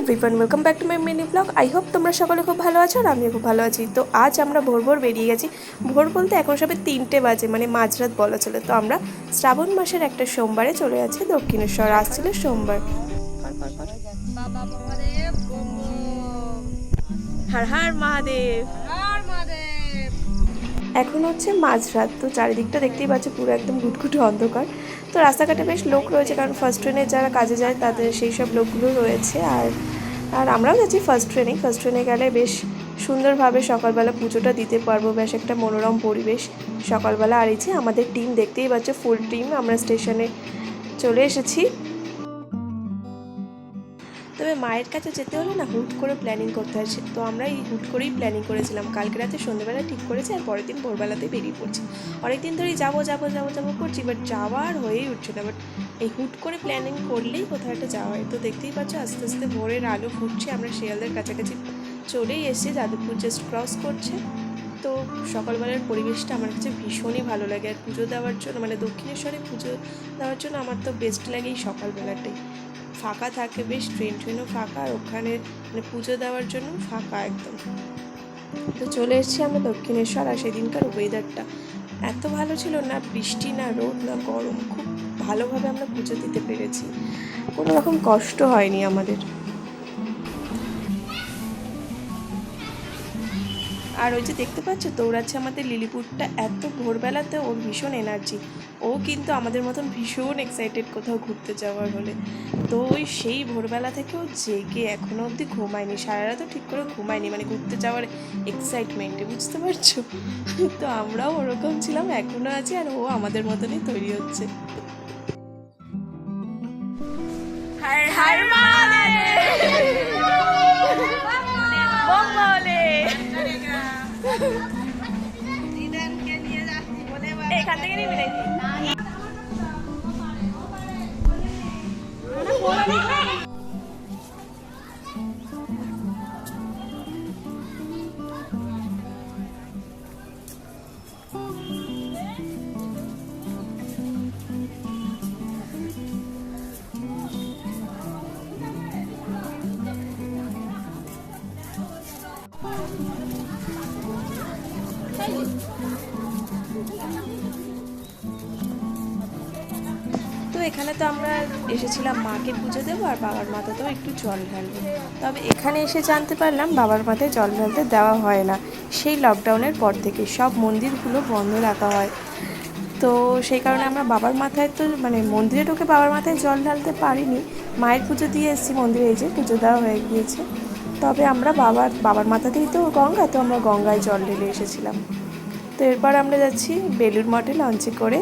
Everyone welcome back to my mini blog I hope তোমরা সকলে খুব ভালো আছো আর আমিও খুব ভালো আছি। তো আজ আমরা ভোর ভোর বেরিয়ে গেছি। ভোর বলতে এখন সবে তিনটে বাজে মানে মাঝরাত বলা চলে। তো আমরা শ্রাবণ মাসের একটা সোমবারে চলে যাচ্ছি, দক্ষিণেশ্বর। আসছিল সোমবার। হার হার মহাদেব। এখন হচ্ছে মাঝরাত, তো চারিদিকটা দেখতেই পাচ্ছে পুরো একদম ঘুটঘুটে অন্ধকার। তো রাস্তাঘাটে বেশ লোক রয়েছে, কারণ ফার্স্ট ট্রেনে যারা কাজে যায় তাদের সেই সব লোকগুলো রয়েছে। আর আর আমরাও যাচ্ছি ফার্স্ট ট্রেনে ফার্স্ট ট্রেনে গেলে বেশ সুন্দরভাবে সকালবেলা পুজোটা দিতে পারব। বেশ একটা মনোরম পরিবেশ সকালবেলা। আর এই আমাদের টিম দেখতেই পাচ্ছ ফুল টিম আমরা স্টেশনে চলে এসেছি। তবে মায়ের কাছে যেতে হলে না হুট করে প্ল্যানিং করতে হয়। তো আমরা এই হুট করেই প্ল্যানিং করেছিলাম। কালকে রাতে সন্ধ্যেবেলা ঠিক করেছি আর পরের দিন ভোরবেলাতে বেরিয়ে পড়ছি। অনেকদিন ধরেই যাব যাব যাব যাব করছি বাট যাওয়ার হয়েই উঠছে না। বাট এই হুট করে প্ল্যানিং করলেই কোথাও একটা যাওয়া হয়। তো দেখতেই পাচ্ছ আস্তে আস্তে ভোরের আলো ফুটছে। আমরা শিয়ালদের কাছাকাছি চলেই এসেছি। যাদবপুর জাস্ট ক্রস করছে। তো সকালবেলার পরিবেশটা আমার কাছে ভীষণই ভালো লাগে। আর পুজো দেওয়ার জন্য মানে দক্ষিণেশ্বরে পুজো দেওয়ার জন্য আমার তো বেস্ট লাগে এই সকালবেলাটাই। ফাঁকা থাকে, বেশ ট্রেন ট্রেনও ফাঁকা আর ওখানে মানে পুজো দেওয়ার জন্য ফাঁকা একদম। তো চলে এসেছি আমরা দক্ষিণেশ্বর আর সেদিনকার ওয়েদারটা এত ভালো ছিল না, বৃষ্টি না রোদ না গরম, খুব ভালোভাবে আমরা পুজো দিতে পেরেছি। কোনো রকম কষ্ট হয়নি আমাদের। আর ওই যে দেখতে পাচ্ছ, দৌড়াচ্ছে আমাদের লিলিপুরটা, এত ভোরবেলাতে ওর ভীষণ এনার্জি ও কিন্তু আমাদের মতন ভীষণ এক্সাইটেড কোথাও ঘুরতে যাওয়ার হলে। তো ওই সেই ভোরবেলা থেকে ও জেগে এখনও অবধি ঘুমায়নি। সারা রাতও ঠিক করে ঘুমায়নি মানে ঘুরতে যাওয়ার এক্সাইটমেন্টে বুঝতে পারছ? তো আমরাও ওরকম ছিলাম, এখনও আছি আর ও আমাদের মতনই তৈরি হচ্ছে। হার হার এখান থেকে নিবি নাকি তো এখানে তো আমরা এসেছিলাম মাকে পুজো দেবো আর বাবার মাথাতেও একটু জল ঢালবো। তবে এখানে এসে জানতে পারলাম বাবার মাথায় জল ঢালতে দেওয়া হয় না। সেই লকডাউনের পর থেকে সব মন্দিরগুলো বন্ধ রাখা হয়। তো সেই কারণে আমরা বাবার মাথায় তো মানে মন্দিরে ঢুকে বাবার মাথায় জল ঢালতে পারিনি। মায়ের পুজো দিয়ে এসেছি মন্দিরে এই যে পুজো দেওয়া হয়ে গিয়েছে। তবে আমরা বাবার বাবার মাথাতেই তো গঙ্গা, তো আমরা গঙ্গায় জল ঢেলে এসেছিলাম। তো এরপর আমরা যাচ্ছি বেলুর মঠে লঞ্চে করে।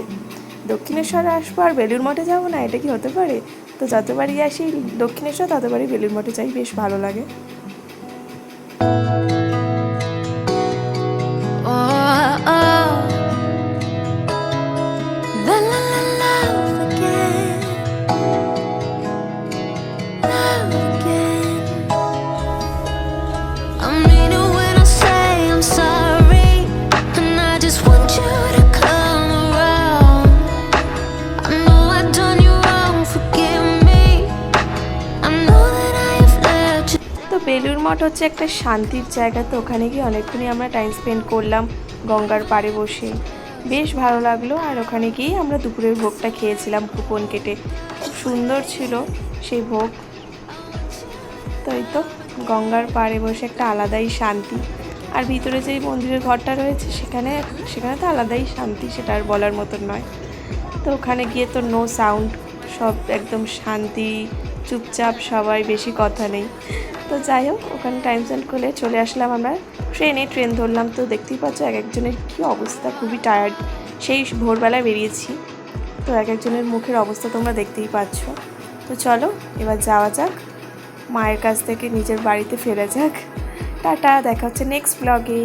দক্ষিণেশ্বরে আসব আর বেলুর মঠে যাব না, এটা কি হতে পারে? তো যতবারই আসি দক্ষিণেশ্বর, ততবারই বেলুর মঠে যাই, বেশ ভালো লাগে। বেলুর মঠ হচ্ছে একটা শান্তির জায়গা তো, ওখানে গিয়ে অনেকক্ষণই আমরা টাইম স্পেন্ড করলাম গঙ্গার পাড়ে বসে। বেশ ভালো লাগল আর ওখানে গিয়েই আমরা দুপুরের ভোগটা খেয়েছিলাম কুপন কেটে। খুব সুন্দর ছিল সেই ভোগ। তো এই তো গঙ্গার পাড়ে বসে একটা আলাদাই শান্তি। আর ভিতরে যে মন্দিরের ঘরটা রয়েছে, সেখানে সেখানে তো আলাদাই শান্তি, সেটা আর বলার মতন নয়। তো ওখানে গিয়ে তো নো সাউন্ড সব একদম শান্তি চুপচাপ সবাই বেশি কথা নেই। তো যাই হোক, ওখানে টাইম স্পেন্ড করে চলে আসলাম আমরা ট্রেনে। ট্রেন ধরলাম তো দেখতেই পাচ্ছ এক একজনের কী অবস্থা, খুবই টায়ার্ড সেই ভোরবেলায় বেরিয়েছি। তো এক একজনের মুখের অবস্থা তোমরা দেখতেই পাচ্ছ। তো চলো, এবার যাওয়া যাক। মায়ের কাছ থেকে নিজের বাড়িতে ফেরা যাক। টাটা, দেখা হচ্ছে নেক্সট ব্লগে